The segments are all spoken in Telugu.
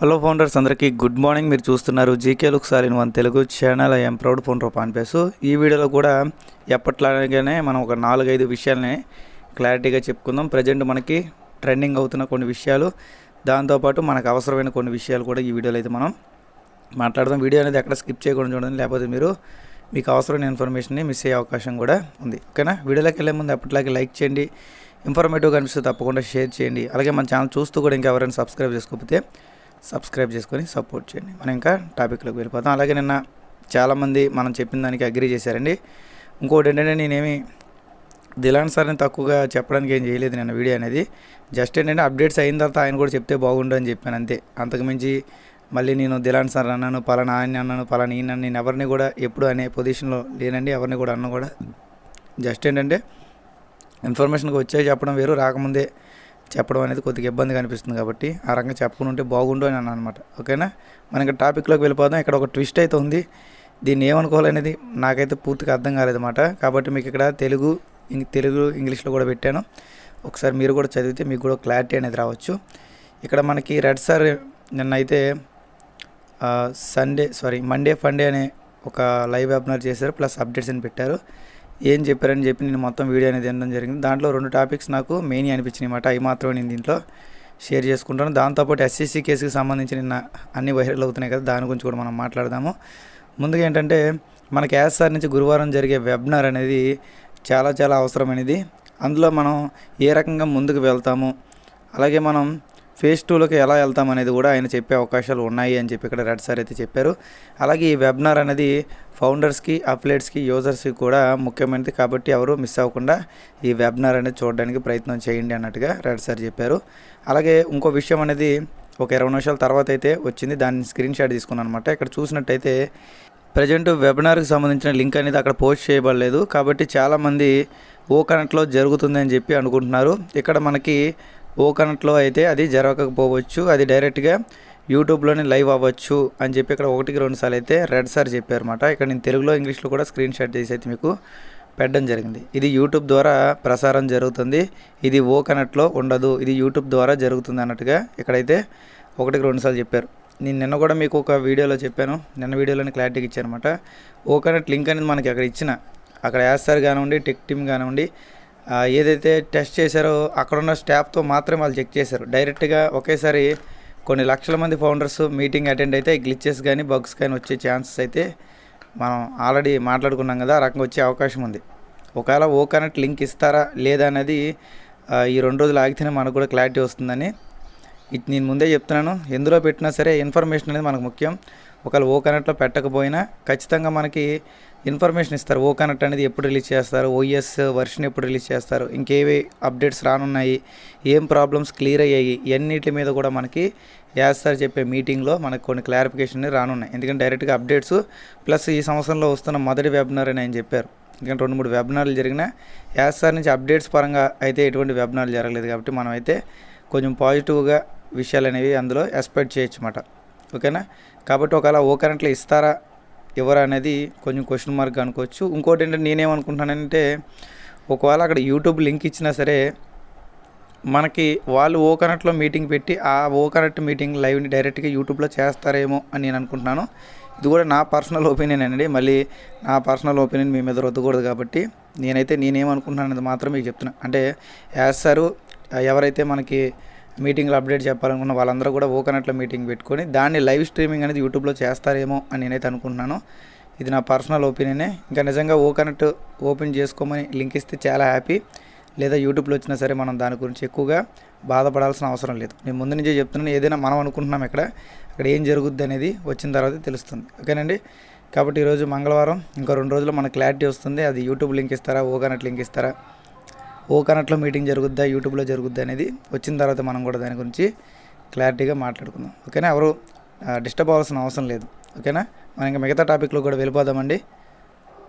హలో ఫౌండర్స్ అందరికీ గుడ్ మార్నింగ్. మీరు చూస్తున్నారు GK look sir in one Telugu channel. I'm proud founder of ఆన్పేస్ ఈ వీడియోలో కూడా ఎప్పట్లాగానే మనం ఒక నాలుగైదు విషయాలని క్లారిటీగా చెప్పుకుందాం. ప్రజెంట్ మనకి ట్రెండింగ్ అవుతున్న కొన్ని విషయాలు దాంతోపాటు మనకు అవసరమైన కొన్ని విషయాలు కూడా ఈ వీడియోలో అయితే మనం మాట్లాడదాం. వీడియో అనేది ఎక్కడ స్కిప్ చేయకుండా చూడండి లేకపోతే మీరు మీకు అవసరమైన ఇన్ఫర్మేషన్ని మిస్ అయ్యే అవకాశం కూడా ఉంది. ఓకేనా? వీడియోలోకి వెళ్ళే ముందు ఎప్పటిలాగే లైక్ చేయండి ఇన్ఫర్మేటివ్ అనిపిస్తే తప్పకుండా షేర్ చేయండి. అలాగే మన ఛానల్ చూస్తూ కూడా ఇంకా ఎవరైనా సబ్స్క్రైబ్ చేసుకోకపోతే సబ్స్క్రైబ్ చేసుకొని సపోర్ట్ చేయండి. మనం ఇంకా టాపిక్లోకి వెళ్ళిపోతాం అలాగే నిన్న చాలామంది మనం చెప్పిన దానికి అగ్రీ చేశారండి. ఇంకోటి ఏంటంటే నేనేమి దిలాన్ సార్ని తక్కువగా చెప్పడానికి ఏం చేయలేదు నేను వీడియో అనేది. జస్ట్ ఏంటంటే అప్డేట్స్ అయిన తర్వాత ఆయన కూడా చెప్తే బాగుండు అని చెప్పాను అంతే. అంతకుమించి మళ్ళీ నేను దిలాన్ సార్ అన్నాను పలానా ఆయన అన్నాను పలానా ఈయన నేను ఎవరిని కూడా ఎప్పుడు అనే పొజిషన్లో లేనండి. ఎవరిని కూడా అన్న కూడా. జస్ట్ ఏంటంటే ఇన్ఫర్మేషన్కి వచ్చే చెప్పడం వేరు రాకముందే చెప్పడం అనేది కొద్దిగా ఇబ్బందిగా అనిపిస్తుంది కాబట్టి ఆ రకంగా చెప్పుకుని ఉంటే బాగుండు అని అన్నాను అనమాట ఓకేనా? మనం ఇంకా టాపిక్లోకి వెళ్ళిపోదాం. ఇక్కడ ఒక ట్విస్ట్ అయితే ఉంది. దీన్ని ఏమనుకోవాలనేది నాకైతే పూర్తిగా అర్థం కాలేదన్నమాట కాబట్టి మీకు ఇక్కడ తెలుగు తెలుగు ఇంగ్లీష్లో కూడా పెట్టాను. ఒకసారి మీరు కూడా చదివితే మీకు కూడా క్లారిటీ అనేది రావచ్చు. ఇక్కడ మనకి రెడ్ సార్ నిన్నైతే సండే సారీ మండే ఫండే అనే ఒక లైవ్ వెబినార్ చేశారు. ప్లస్ అప్డేట్స్ అని పెట్టారు. ఏం చెప్పారని చెప్పి నేను మొత్తం వీడియో అనేది వినడం జరిగింది. దాంట్లో రెండు టాపిక్స్ నాకు మెయిన్ అనిపించినాయి అన్నమాట. అవి మాత్రమే నేను దీంట్లో షేర్ చేసుకుంటాను. దాంతోపాటు ఎస్సీసీ కేసుకి సంబంధించి నిన్న అన్ని వైరల్ అవుతున్నాయి కదా దాని గురించి కూడా మనం మాట్లాడదాము. ముందుగా ఏంటంటే మనకి యాస్ఆర్ నుంచి గురువారం జరిగే వెబినార్ అనేది చాలా చాలా అవసరమైనది. అందులో మనం ఏ రకంగా ముందుకు వెళ్తాము అలాగే మనం ఫేజ్ టూలోకి ఎలా వెళ్తాం అనేది కూడా ఆయన చెప్పే అవకాశాలు ఉన్నాయి అని చెప్పి ఇక్కడ రెడ్ సార్ అయితే చెప్పారు. అలాగే ఈ వెబినార్ అనేది ఫౌండర్స్కి అప్లైట్స్కి యూజర్స్కి కూడా ముఖ్యమైనది కాబట్టి ఎవరు మిస్ అవ్వకుండా ఈ వెబినార్ అనేది చూడడానికి ప్రయత్నం చేయండి అన్నట్టుగా రెడ్ సార్ చెప్పారు. అలాగే ఇంకో విషయం అనేది ఒక ఇరవై నిమిషాల తర్వాత అయితే వచ్చింది. దాన్ని స్క్రీన్ షాట్ తీసుకున్నాను అనమాట ఇక్కడ చూసినట్టయితే ప్రజెంట్ వెబినార్కి సంబంధించిన లింక్ అనేది అక్కడ పోస్ట్ చేయబడలేదు. కాబట్టి చాలామంది ఓ కనెక్ట్లో జరుగుతుంది అని చెప్పి అనుకుంటున్నారు. ఇక్కడ మనకి ఓకనట్లో అయితే అది జరగకపోవచ్చు. అది డైరెక్ట్గా యూట్యూబ్లోనే లైవ్ అవ్వచ్చు అని చెప్పి ఇక్కడ ఒకటికి రెండు సార్లు అయితే రెడ్ సార్ చెప్పారు అనమాట ఇక్కడ నేను తెలుగులో ఇంగ్లీష్లో కూడా స్క్రీన్ షాట్ చేసి అయితే మీకు పెట్టడం జరిగింది. ఇది యూట్యూబ్ ద్వారా ప్రసారం జరుగుతుంది. ఇది ఓకనట్లో ఉండదు. ఇది యూట్యూబ్ ద్వారా జరుగుతుంది అన్నట్టుగా ఇక్కడైతే ఒకటికి రెండు సార్లు చెప్పారు. నేను నిన్న కూడా మీకు ఒక వీడియోలో చెప్పాను. నిన్న వీడియోలోనే క్లారిటీకి ఇచ్చానమాట ఓకనట్ లింక్ అనేది మనకి అక్కడ ఇచ్చిన అక్కడ యాస్తారు కానివ్వండి టెక్ టీమ్ కానివ్వండి ఏదైతే టెస్ట్ చేశారో అక్కడ ఉన్న స్టాఫ్తో మాత్రమే వాళ్ళు చెక్ చేశారు. డైరెక్ట్గా ఒకేసారి కొన్ని లక్షల మంది ఫౌండర్స్ మీటింగ్ అటెండ్ అయితే గ్లిచెస్ కానీ బగ్స్ కానీ వచ్చే ఛాన్సెస్ అయితే మనం ఆల్రెడీ మాట్లాడుకున్నాం కదా ఆ రకంగా వచ్చే అవకాశం ఉంది. ఒకవేళ ఓ కనెక్ట్ లింక్ ఇస్తారా లేదా అనేది ఈ రెండు రోజులు ఆగితేనే మనకు కూడా క్లారిటీ వస్తుందని ఇది నేను ముందే చెప్తున్నాను. ఎందులో పెట్టినా సరే ఇన్ఫర్మేషన్ అనేది మనకు ముఖ్యం. ఒకవేళ ఓ కనెక్ట్లో పెట్టకపోయినా ఖచ్చితంగా మనకి ఇన్ఫర్మేషన్ ఇస్తారు. ఓ కనెక్ట్ అనేది ఎప్పుడు రిలీజ్ చేస్తారు? ఓఎస్ వర్షన్ ఎప్పుడు రిలీజ్ చేస్తారు? ఇంకేవి అప్డేట్స్ రానున్నాయి? ఏం ప్రాబ్లమ్స్ క్లియర్ అయ్యాయి? ఎన్నిటి మీద కూడా మనకి యాజ్ సార్ చెప్పే మీటింగ్లో మనకు కొన్ని క్లారిఫికేషన్ రానున్నాయి. ఎందుకంటే డైరెక్ట్గా అప్డేట్స్ ప్లస్ ఈ సంవత్సరంలో వస్తున్న మొదటి వెబినార్ అని ఆయన చెప్పారు. ఎందుకంటే రెండు మూడు వెబినార్లు జరిగిన యాజ్ సార్ నుంచి అప్డేట్స్ పరంగా అయితే ఎటువంటి వెబినార్లు జరగలేదు కాబట్టి మనం అయితే కొంచెం పాజిటివ్గా విషయాలు అనేవి అందులో ఎక్స్పెక్ట్ చేయొచ్చు అన్నమాట. ఓకేనా? కాబట్టి ఒకవేళ ఓ కరెంట్లో ఇస్తారా? ఎవరు అనేది కొంచెం క్వశ్చన్ మార్క్ అనుకోవచ్చు. ఇంకోటి ఏంటంటే నేనేమనుకుంటున్నానంటే ఒకవేళ అక్కడ యూట్యూబ్ లింక్ ఇచ్చినా సరే మనకి వాళ్ళు ఓ కరెంట్లో మీటింగ్ పెట్టి ఆ ఓ కరెంట్ మీటింగ్ లైవ్ని డైరెక్ట్గా యూట్యూబ్లో చేస్తారేమో అని నేను అనుకుంటున్నాను. ఇది కూడా నా పర్సనల్ ఒపీనియన్ అండి. మళ్ళీ నా పర్సనల్ ఒపీనియన్ మీ మీద రుద్దకూడదు కాబట్టి నేనైతే నేనేమనుకుంటున్నాను అనేది మాత్రం మీకు చెప్తున్నా. అంటే యాజ్ సారు ఎవరైతే మనకి మీటింగ్లో అప్డేట్ చెప్పాలనుకున్న వాళ్ళందరూ కూడా ఓ మీటింగ్ పెట్టుకొని దాన్ని లైవ్ స్ట్రీమింగ్ అనేది యూట్యూబ్లో చేస్తారేమో అని నేనైతే అనుకుంటున్నాను. ఇది నా పర్సనల్ ఒపీనియనే. ఇంకా నిజంగా ఓకనట్ ఓపెన్ చేసుకోమని లింక్ ఇస్తే చాలా హ్యాపీ. లేదా యూట్యూబ్లో వచ్చినా సరే మనం దాని గురించి ఎక్కువగా బాధపడాల్సిన అవసరం లేదు. నేను ముందు నుంచే చెప్తున్నాను ఏదైనా మనం అనుకుంటున్నాం ఇక్కడ అక్కడ ఏం జరుగుద్ది అనేది వచ్చిన తర్వాత తెలుస్తుంది. ఓకేనండి? కాబట్టి ఈరోజు మంగళవారం ఇంకో రెండు రోజులు మన క్లారిటీ వస్తుంది. అది యూట్యూబ్ లింక్ ఇస్తారా ఓగానట్ లింక్ ఇస్తారా? ఓ కనట్లో మీటింగ్ జరుగుద్దా యూట్యూబ్లో జరుగుద్దా అనేది వచ్చిన తర్వాత మనం కూడా దాని గురించి క్లారిటీగా మాట్లాడుకుందాం. ఓకేనా? ఎవరు డిస్టర్బ్ అవ్వాల్సిన అవసరం లేదు. ఓకేనా? మనం ఇంకా మిగతా టాపిక్లో కూడా వెళ్ళిపోదామండి.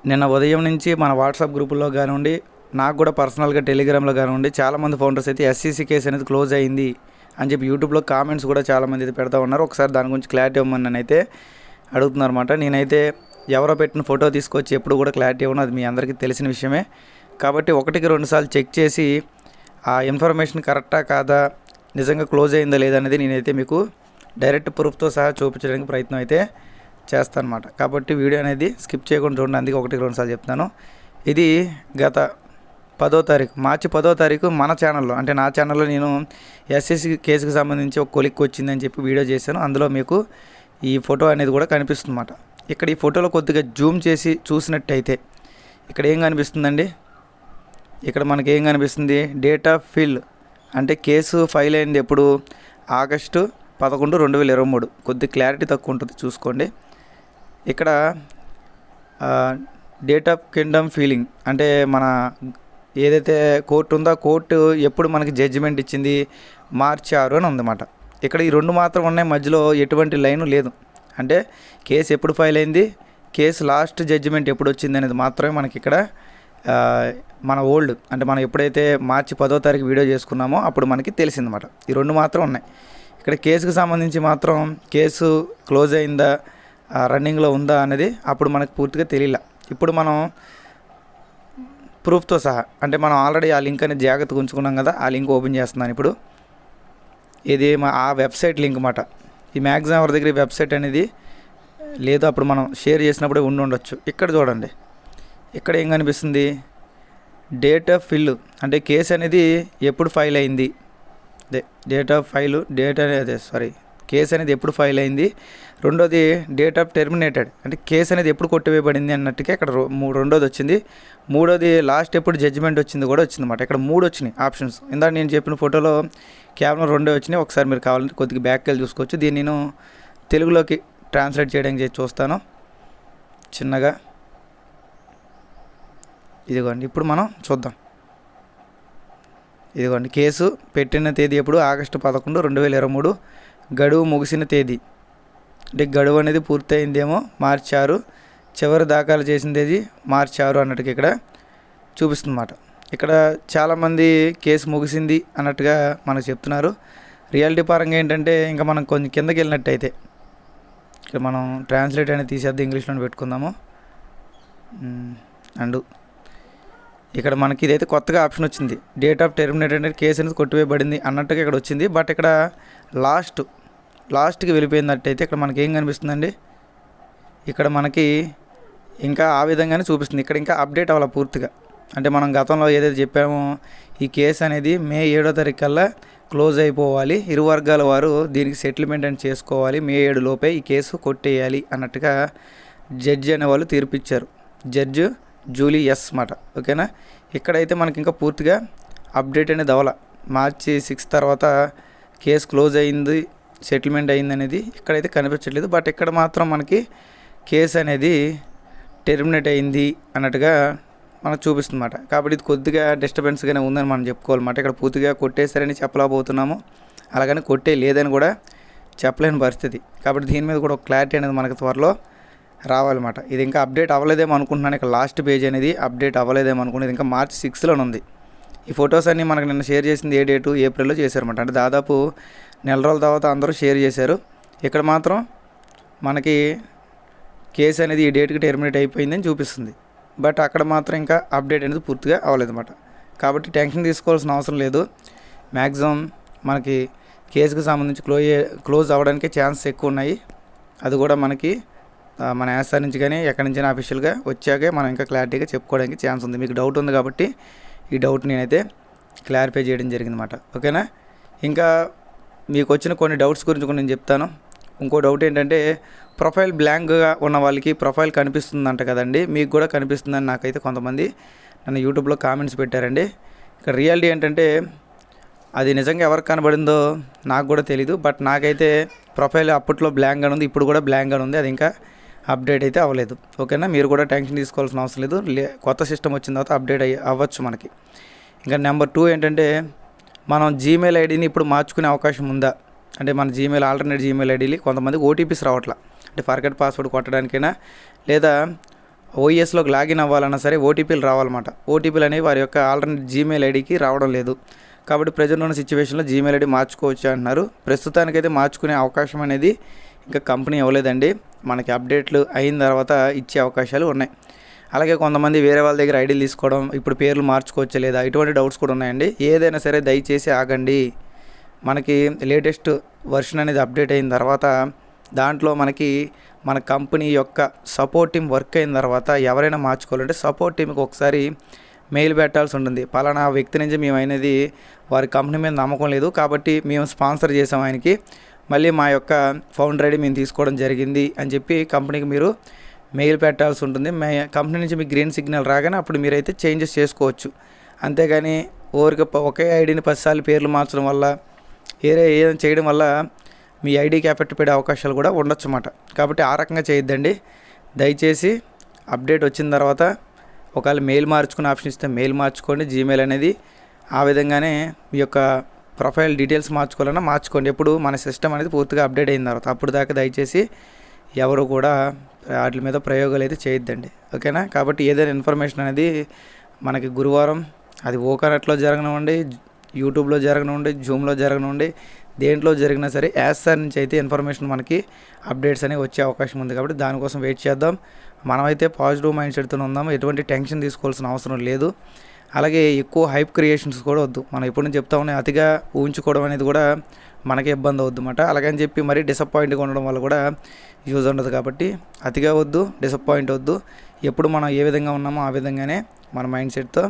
నిన్న ఉదయం నుంచి మన వాట్సాప్ గ్రూపుల్లో కానివ్వండి నాకు కూడా పర్సనల్గా టెలిగ్రామ్లో కానివ్వండి చాలామంది ఫౌండర్స్ అయితే ఎస్సీసీ కేసు అనేది క్లోజ్ అయింది అని చెప్పి యూట్యూబ్లో కామెంట్స్ కూడా చాలామంది అయితే పెడతా ఉన్నారు. ఒకసారి దాని గురించి క్లారిటీ ఇవ్వమని అయితే అడుగుతున్నారన్నమాట. నేనైతే ఎవరో పెట్టిన ఫోటో తీసుకొచ్చి ఎప్పుడు కూడా క్లారిటీ ఇవ్వను. అది మీ అందరికీ తెలిసిన విషయమే. కాబట్టి ఒకటికి రెండుసార్లు చెక్ చేసి ఆ ఇన్ఫర్మేషన్ కరెక్టా కాదా నిజంగా క్లోజ్ అయిందా లేదా అనేది నేనైతే మీకు డైరెక్ట్ ప్రూఫ్తో సహా చూపించడానికి ప్రయత్నం అయితే చేస్తాను అనమాట కాబట్టి వీడియో అనేది స్కిప్ చేయకుండా చూడండి అందుకే ఒకటికి రెండుసార్లు చెప్తాను ఇది గత పదో తారీఖు మార్చి పదో తారీఖు మన ఛానల్లో అంటే నా ఛానల్లో నేను ఎస్ఎస్సి కేసుకి సంబంధించి ఒక కొలిక్ వచ్చిందని చెప్పి వీడియో చేశాను. అందులో మీకు ఈ ఫోటో అనేది కూడా కనిపిస్తుంది అన్నమాట ఇక్కడ ఈ ఫోటోలో కొద్దిగా జూమ్ చేసి చూసినట్టయితే ఇక్కడ ఏం కనిపిస్తుందండి? ఇక్కడ మనకి ఏం కనిపిస్తుంది? డేట్ ఆఫ్ ఫిల్ అంటే కేసు ఫైల్ అయింది ఎప్పుడు? ఆగస్టు పదకొండు రెండు వేల ఇరవై మూడు. కొద్ది క్లారిటీ తక్కువ ఉంటుంది చూసుకోండి. ఇక్కడ డేట్ ఆఫ్ కింగ్డమ్ ఫీలింగ్ అంటే మన ఏదైతే కోర్టు ఉందో ఆ కోర్టు ఎప్పుడు మనకి జడ్జిమెంట్ ఇచ్చింది? మార్చి ఆరు అని ఉందన్నమాట. ఇక్కడ ఈ రెండు మాత్రం ఉన్నాయి. మధ్యలో ఎటువంటి లైను లేదు. అంటే కేసు ఎప్పుడు ఫైల్ అయింది? కేసు లాస్ట్ జడ్జిమెంట్ ఎప్పుడు వచ్చింది అనేది మాత్రమే మనకి ఇక్కడ మన ఓల్డ్ అంటే మనం ఎప్పుడైతే మార్చి పదో తారీఖు వీడియో చేసుకున్నామో అప్పుడు మనకి తెలిసిందన్నమాట. ఈ రెండు మాత్రం ఉన్నాయి. ఇక్కడ కేసుకు సంబంధించి మాత్రం కేసు క్లోజ్ అయిందా ఆ, రన్నింగ్లో ఉందా అనేది అప్పుడు మనకు పూర్తిగా తెలియలే. ఇప్పుడు మనం ప్రూఫ్తో సహా అంటే మనం ఆల్రెడీ ఆ లింక్ అనేది జాగ్రత్తగా ఉంచుకున్నాం కదా ఆ లింక్ ఓపెన్ చేస్తున్నాను ఇప్పుడు. ఇది మా ఆ వెబ్సైట్ లింక్ అన్నమాట. ఈ మ్యాక్సిమం ఎవరి దగ్గర వెబ్సైట్ అనేది లేదు అప్పుడు మనం షేర్ చేసినప్పుడే ఉండి ఉండొచ్చు. ఇక్కడ చూడండి. ఇక్కడ ఏం కనిపిస్తుంది? డేట్ ఆఫ్ ఫిల్ అంటే కేసు అనేది ఎప్పుడు ఫైల్ అయింది. డేట్ ఆఫ్ ఫైల్ డేట్ అనేది సారీ. కేసు అనేది ఎప్పుడు ఫైల్ అయింది. రెండోది డేట్ ఆఫ్ టెర్మినేటెడ్ అంటే కేసు అనేది ఎప్పుడు కొట్టివేయబడింది అన్నట్టుగా ఇక్కడ రో- రెండోది వచ్చింది. మూడోది లాస్ట్ ఎప్పుడు జడ్జిమెంట్ వచ్చింది కూడా వచ్చింది అనమాట ఇక్కడ మూడు వచ్చినాయి ఆప్షన్స్. ఇందాక నేను చెప్పిన ఫోటోలో కేవలం రెండే వచ్చినాయి. ఒకసారి మీరు కావాలంటే కొద్దిగా బ్యాక్ వెళ్ళి చూసుకోవచ్చు. దీన్ని నేను తెలుగులోకి ట్రాన్స్లేట్ చేయడానికి చూస్తాను. చిన్నగా. ఇదిగోండి ఇప్పుడు మనం చూద్దాం. ఇదిగోండి కేసు పెట్టిన తేదీ ఎప్పుడు? ఆగస్టు పదకొండు రెండు వేల ఇరవై మూడు గడువు ముగిసిన తేదీ. అంటే గడువు అనేది పూర్తయిందేమో మార్చి ఆరు చివరి దాఖలు చేసిన తేదీ మార్చి ఆరు అన్నట్టుగా ఇక్కడ చూపిస్తుందన్నమాట. ఇక్కడ చాలామంది కేసు ముగిసింది అన్నట్టుగా మనకు చెప్తున్నారు. రియాలిటీ పరంగా ఏంటంటే ఇంకా మనం కొంచెం కిందకి వెళ్ళినట్టయితే ఇక్కడ మనం ట్రాన్స్లేట్ అనేది తీసేద్దాం ఇంగ్లీష్లో పెట్టుకుందాము. అండ్. ఇక్కడ మనకి ఇదైతే కొత్తగా ఆప్షన్ వచ్చింది. డేట్ ఆఫ్ టెర్మినేటెడ్ కేసు అనేది కొట్టివేయబడింది అన్నట్టుగా ఇక్కడ వచ్చింది. బట్ ఇక్కడ లాస్ట్ లాస్ట్కి వెళ్ళిపోయినట్టయితే ఇక్కడ మనకి ఏం కనిపిస్తుందండి? ఇక్కడ మనకి ఇంకా ఆ విధంగానే చూపిస్తుంది. ఇక్కడ ఇంకా అప్డేట్ అవ్వాలి పూర్తిగా. అంటే మనం గతంలో ఏదైతే చెప్పామో ఈ కేసు అనేది మే ఏడో తారీఖు కల్లా క్లోజ్ అయిపోవాలి. ఇరు వర్గాల వారు దీనికి సెటిల్మెంట్ అని చేసుకోవాలి. మే ఏడు లోపే ఈ కేసు కొట్టేయాలి అన్నట్టుగా జడ్జి అనేవాళ్ళు తీర్పిచ్చారు. జడ్జి జూలీ ఎస్ మాట ఓకేనా? ఇక్కడైతే మనకి ఇంకా పూర్తిగా అప్డేట్ అనేది అవ్వాల. మార్చి సిక్స్ తర్వాత కేసు క్లోజ్ అయింది సెటిల్మెంట్ అయింది అనేది ఇక్కడైతే కనిపించట్లేదు. బట్ ఇక్కడ మాత్రం మనకి కేసు అనేది టెర్మినేట్ అయింది అన్నట్టుగా మనకు చూపిస్తుందన్నమాట. కాబట్టి ఇది కొద్దిగా డిస్టర్బెన్స్గానే ఉందని మనం చెప్పుకోవాలన్నమాట ఇక్కడ పూర్తిగా కొట్టేశారని చెప్పలేకపోతున్నాము. అలాగని కొట్టే లేదని కూడా చెప్పలేని పరిస్థితి. కాబట్టి దీని మీద కూడా ఒక క్లారిటీ అనేది మనకు త్వరలో రావాలన్నమాట. ఇది ఇంకా అప్డేట్ అవ్వలేదేమో అనుకుంటున్నాను. ఇక లాస్ట్ పేజ్ అనేది అప్డేట్ అవ్వలేదేమో అనుకున్నది ఇంకా మార్చ్ సిక్స్లోనే ఉంది. ఈ ఫొటోస్ అన్నీ మనకు నిన్న షేర్ చేసింది ఏ డేటు ఏప్రిల్లో చేశారన్నమాట. అంటే దాదాపు నెల రోజుల తర్వాత అందరూ షేర్ చేశారు. ఇక్కడ మాత్రం మనకి కేసు అనేది ఈ డేట్కి టెర్మినేట్ అయిపోయిందని చూపిస్తుంది. బట్ అక్కడ మాత్రం ఇంకా అప్డేట్ అనేది పూర్తిగా అవ్వలేదన్నమాట. కాబట్టి టెన్షన్ తీసుకోవాల్సిన అవసరం లేదు. మ్యాక్సిమం మనకి కేసుకు సంబంధించి క్లోజ్ క్లోజ్ అవ్వడానికి ఛాన్స్ ఎక్కువ ఉన్నాయి. అది కూడా మనకి మన యాసర్ నుంచి కానీ ఎక్కడి నుంచి అఫీషియల్గా వచ్చాకే మనం ఇంకా క్లారిటీగా చెప్పుకోవడానికి ఛాన్స్ ఉంది. మీకు డౌట్ ఉంది కాబట్టి ఈ డౌట్ నేనైతే క్లారిఫై చేయడం జరిగిందన్నమాట. ఓకేనా? ఇంకా మీకు వచ్చిన కొన్ని డౌట్స్ గురించి కూడా నేను చెప్తాను. ఇంకో డౌట్ ఏంటంటే ప్రొఫైల్ బ్లాంక్గా ఉన్న వాళ్ళకి ప్రొఫైల్ కనిపిస్తుందంట కదండి. మీకు కూడా కనిపిస్తుందని నాకైతే కొంతమంది నన్ను యూట్యూబ్లో కామెంట్స్ పెట్టారండి. ఇక్కడ రియాలిటీ ఏంటంటే అది నిజంగా ఎవరికి కనబడిందో నాకు కూడా తెలీదు. బట్ నాకైతే ప్రొఫైల్ అప్పట్లో బ్లాంక్గా ఉంది ఇప్పుడు కూడా బ్లాంక్గా ఉంది. అది ఇంకా అప్డేట్ అయితే అవ్వలేదు. ఓకేనా? మీరు కూడా టెన్షన్ తీసుకోవాల్సిన అవసరం లేదు. లే- కొత్త సిస్టమ్ వచ్చిన తర్వాత అప్డేట్ అయ్యి అవ్వచ్చు మనకి. ఇంకా నెంబర్ టూ ఏంటంటే మనం జీమెయిల్ ఐడిని ఇప్పుడు మార్చుకునే అవకాశం ఉందా? అంటే మన జీమెయిల్ ఆల్టర్నేట్ జీమెయిల్ ఐడీలు కొంతమందికి ఓటీపీస్ రావట్లా. అంటే ఫర్గట్ పాస్వర్డ్ కొట్టడానికైనా లేదా ఓఈఎస్లోకి లాగిన్ అవ్వాలన్నా సరే ఓటీపీలు రావాలన్నమాట. ఓటీపీలు అనేవి వారి యొక్క ఆల్టర్నేట్ జీమెయిల్ ఐడికి రావడం లేదు. కాబట్టి ప్రజెంట్ ఉన్న సిచ్యువేషన్లో జీమెయిల్ ఐడి మార్చుకోవచ్చు అంటున్నారు. ప్రస్తుతానికైతే మార్చుకునే అవకాశం అనేది ఇంకా కంపెనీ ఇవ్వలేదండి మనకి అప్డేట్లు అయిన తర్వాత ఇచ్చే అవకాశాలు ఉన్నాయి. అలాగే కొంతమంది వేరే వాళ్ళ దగ్గర ఐడీలు తీసుకోవడం ఇప్పుడు పేర్లు మార్చుకోవచ్చు లేదా ఇటువంటి డౌట్స్ కూడా ఉన్నాయండి. ఏదైనా సరే దయచేసి ఆగండి. మనకి లేటెస్ట్ వర్షన్ అనేది అప్డేట్ అయిన తర్వాత దాంట్లో మనకి మన కంపెనీ యొక్క సపోర్ట్ టీం వర్క్ అయిన తర్వాత ఎవరైనా మార్చుకోవాలంటే సపోర్ట్ టీంకి ఒకసారి మెయిల్ పెట్టాల్సి ఉంటుంది. పలానా వ్యక్తి నుంచి మేము అనేది వారి కంపెనీ మీద నమ్మకం లేదు కాబట్టి మేము స్పాన్సర్ చేసాం ఆయనకి. మళ్ళీ మా యొక్క ఫౌండర్ ఐడి మేము తీసుకోవడం జరిగింది అని చెప్పి కంపెనీకి మీరు మెయిల్ పెట్టాల్సి ఉంటుంది. మే కంపెనీ నుంచి మీకు గ్రీన్ సిగ్నల్ రాగానే అప్పుడు మీరైతే చేంజెస్ చేసుకోవచ్చు. అంతేగాని ఊరికి ఒకే ఐడిని పదిసార్లు పేర్లు మార్చడం వల్ల వేరే ఏదైనా చేయడం వల్ల మీ ఐడికి ఎఫెక్ట్ పడే అవకాశాలు కూడా ఉండొచ్చు అన్నమాట కాబట్టి ఆ రకంగా చేయొద్దండి. దయచేసి అప్డేట్ వచ్చిన తర్వాత ఒకవేళ మెయిల్ మార్చుకునే ఆప్షన్ ఇస్తే మెయిల్ మార్చుకోండి. జీమెయిల్ అనేది ఆ విధంగానే మీ యొక్క ప్రొఫైల్ డీటెయిల్స్ మార్చుకోవాలన్నా మార్చుకోండి. ఎప్పుడు మన సిస్టమ్ అనేది పూర్తిగా అప్డేట్ అయిన తర్వాత అప్పుడు దాకా దయచేసి ఎవరు కూడా వాటి మీద ప్రయోగాలు అయితే చేయొద్దండి. ఓకేనా? కాబట్టి ఏదైనా ఇన్ఫర్మేషన్ అనేది మనకి గురువారం అది ఓకనట్లో జరగనివ్వండి యూట్యూబ్లో జరగనివ్వండి జూమ్లో జరగనివ్వండి దేంట్లో జరిగినా సరే యాజ్ సార్ నుంచి అయితే ఇన్ఫర్మేషన్ మనకి అప్డేట్స్ అనేవి వచ్చే అవకాశం ఉంది కాబట్టి దానికోసం వెయిట్ చేద్దాం. మనమైతే పాజిటివ్ మైండ్ సెట్తో ఉందాం ఎటువంటి టెన్షన్ తీసుకోవాల్సిన అవసరం లేదు. అలాగే ఎక్కువ హైప్ క్రియేషన్స్ కూడా వద్దు. మనం ఎప్పుడు నుంచి చెప్తా ఉన్నాయి అతిగా ఊహించుకోవడం అనేది కూడా మనకే ఇబ్బంది అవుద్ది అనమాట అలాగని చెప్పి మరీ డిసప్పాయింట్గా ఉండడం వల్ల కూడా యూజ్ ఉండదు కాబట్టి అతిగా వద్దు డిసప్పాయింట్ వద్దు. ఎప్పుడు మనం ఏ విధంగా ఉన్నామో ఆ విధంగానే మన మైండ్ సెట్తో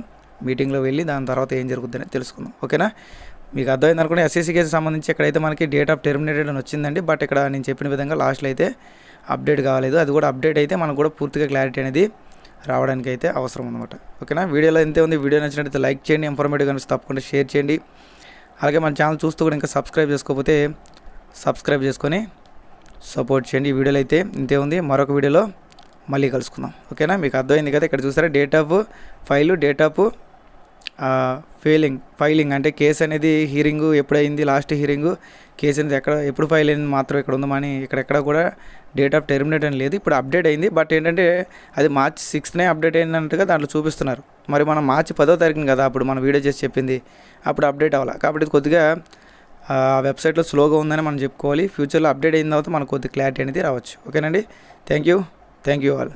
మీటింగ్లో వెళ్ళి దాని తర్వాత ఏం జరుగుతుందని తెలుసుకుందాం. ఓకేనా? మీకు అర్థమైంది అనుకుంటే ఎస్ఎస్సీ కేసు సంబంధించి ఎక్కడైతే మనకి డేట్ ఆఫ్ టెర్మినేటెడ్ అని వచ్చిందండి బట్ ఇక్కడ నేను చెప్పిన విధంగా లాస్ట్లో అయితే అప్డేట్ కాలేదు. అది కూడా అప్డేట్ అయితే మనకు కూడా పూర్తిగా క్లారిటీ అనేది రావడానికి అయితే అవసరం అనమాట ఓకేనా? వీడియోలో ఇంతే ఉంది. వీడియో నచ్చినట్లయితే లైక్ చేయండి ఇన్ఫర్మేటివ్ కనిపిస్తే తప్పకుండా షేర్ చేయండి. అలాగే మన ఛానల్ చూస్తూ కూడా ఇంకా సబ్స్క్రైబ్ చేసుకోకపోతే సబ్స్క్రైబ్ చేసుకొని సపోర్ట్ చేయండి. ఈ వీడియోలో అయితే ఇంతే ఉంది. మరొక వీడియోలో మళ్ళీ కలుసుకుందాం. ఓకేనా? మీకు అర్థమైంది కదా? ఇక్కడ చూసారా? Date of file date of failing filing అంటే కేసు అనేది హీరింగ్ ఎప్పుడైంది లాస్ట్ హీరింగ్ కేసు అనేది ఎక్కడ ఎప్పుడు ఫైల్ అయింది మాత్రం ఇక్కడ ఉందామని ఇక్కడెక్కడ కూడా డేట్ ఆఫ్ టెర్మినేట్ అని లేదు. ఇప్పుడు అప్డేట్ అయింది బట్ ఏంటంటే అది మార్చ్ సిక్స్త్నే అప్డేట్ అయిందన్నట్టుగా దాంట్లో చూపిస్తున్నారు. మరి మనం మార్చి పదో తారీఖున కదా అప్పుడు మనం వీడియో చేసి చెప్పింది అప్పుడు అప్డేట్ అవ్వాలి? కాబట్టి కొద్దిగా ఆ వెబ్సైట్లో స్లోగా ఉందని మనం చెప్పుకోవాలి. ఫ్యూచర్లో అప్డేట్ అయిన తర్వాత మనకు కొద్ది క్లారిటీ అనేది రావచ్చు. ఓకేనండి? Thank you thank you all